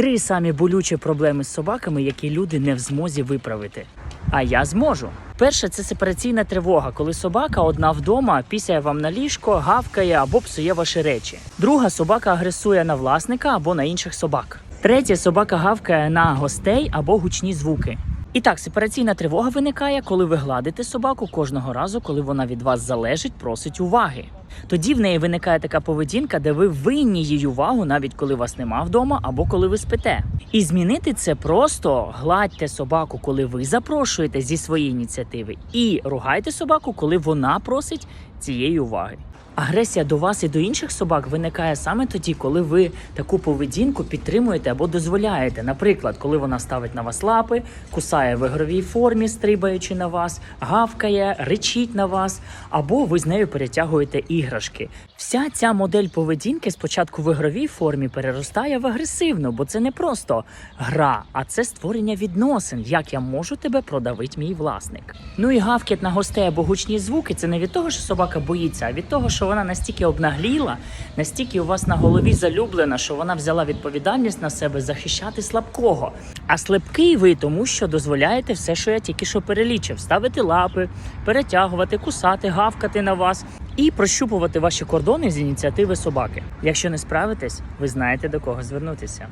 Три самі болючі проблеми з собаками, які люди не в змозі виправити. А я зможу. Перше це сепараційна тривога, коли собака одна вдома пісяє вам на ліжко, гавкає або псує ваші речі. Друга собака агресує на власника або на інших собак. Третє собака гавкає на гостей або гучні звуки. І так, сепараційна тривога виникає, коли ви гладите собаку кожного разу, коли вона від вас залежить, просить уваги. Тоді в неї виникає така поведінка, де ви винні їй увагу, навіть коли вас нема вдома або коли ви спите. І змінити це просто гладьте собаку, коли ви запрошуєте зі своєї ініціативи, і ругайте собаку, коли вона просить цієї уваги. Агресія до вас і до інших собак виникає саме тоді, коли ви таку поведінку підтримуєте або дозволяєте. Наприклад, коли вона ставить на вас лапи, кусає в ігровій формі, стрибаючи на вас, гавкає, речить на вас, або ви з нею перетягуєте іграшки. Вся ця модель поведінки спочатку в ігровій формі переростає в агресивну, бо це не просто гра, а це створення відносин. Як я можу тебе продавити, мій власник. Ну і гавкіт на гостей або гучні звуки це не від того, що собака боїться, а від того, що вона настільки обнагліла, настільки у вас на голові залюблена, що вона взяла відповідальність на себе захищати слабкого. А слабкий ви тому, що дозволяєте все, що я тільки що перелічив: ставити лапи, перетягувати, кусати, гавкати на вас і прощупувати ваші кордони з ініціативи собаки. Якщо не справитесь, ви знаєте до кого звернутися.